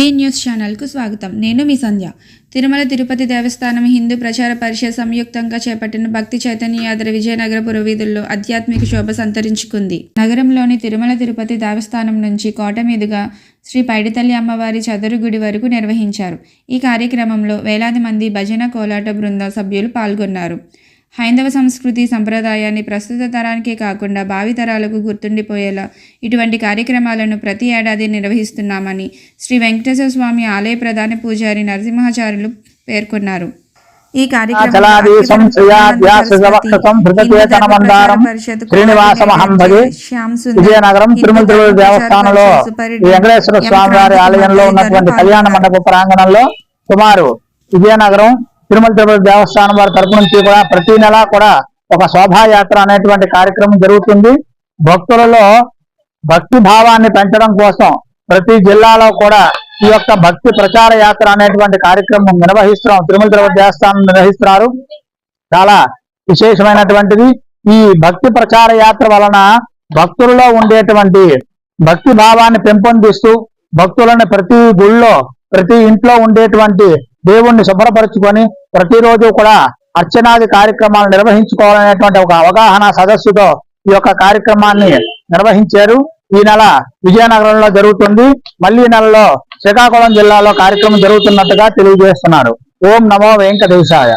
B news ఛానల్కు స్వాగతం. నేను మీ సంధ్య. తిరుమల తిరుపతి దేవస్థానం హిందూ ప్రచార పరిషత్ సంయుక్తంగా చేపట్టిన భక్తి చైతన్య యాత్ర విజయనగర పురవీధుల్లో ఆధ్యాత్మిక శోభ సంతరించుకుంది. నగరంలోని తిరుమల తిరుపతి దేవస్థానం నుంచి కోట మీదుగా శ్రీ పైడితల్లి అమ్మవారి చదురు గుడి వరకు నిర్వహించారు. ఈ కార్యక్రమంలో వేలాది మంది భజన కోలాట బృంద సభ్యులు పాల్గొన్నారు. హైందవ సంస్కృతి సంప్రదాయాన్ని ప్రస్తుత తరానికే కాకుండా భావి తరాలకు గుర్తుండిపోయేలా ఇటువంటి కార్యక్రమాలను ప్రతి ఏడాది నిర్వహిస్తున్నామని శ్రీ వెంకటేశ్వర స్వామి ఆలయ ప్రధాన పూజారి నరసింహాచార్యులు పేర్కొన్నారు. ఈ విజయనగరం తిరుమల దేవస్థానంలో వెంకటేశ్వర స్వామి వారి ఆలయంలో ఉన్నటువంటి కళ్యాణ మండప ప్రాంగణంలో సుమారు విజయనగరం తిరుమల తిరుపతి దేవస్థానం వారి తరపు నుంచి కూడా ప్రతి నెల కూడా ఒక శోభాయాత్ర అనేటువంటి కార్యక్రమం జరుగుతుంది. భక్తులలో భక్తి భావాన్ని పెంచడం కోసం ప్రతి జిల్లాలో కూడా ఈ యొక్క భక్తి ప్రచార యాత్ర అనేటువంటి కార్యక్రమం నిర్వహిస్తున్నాం. తిరుమల తిరుపతి దేవస్థానం నిర్వహిస్తున్నారు. చాలా విశేషమైనటువంటిది. ఈ భక్తి ప్రచార యాత్ర వలన భక్తులలో ఉండేటువంటి భక్తి భావాన్ని పెంపొందిస్తూ భక్తులను ప్రతి గుళ్ళో ప్రతి ఇంట్లో ఉండేటువంటి దేవుణ్ణి శుభ్రపరచుకొని ప్రతిరోజు కూడా అర్చనాది కార్యక్రమాలు నిర్వహించుకోవాలనేటువంటి ఒక అవగాహన సదస్సుతో ఈ యొక్క కార్యక్రమాన్ని నిర్వహించారు. ఈ నెల విజయనగరంలో జరుగుతుంది. మళ్ళీ ఈ నెలలో శ్రీకాకుళం జిల్లాలో కార్యక్రమం జరుగుతున్నట్టుగా తెలియజేస్తున్నారు. ఓం నమో వెంకటేశాయ.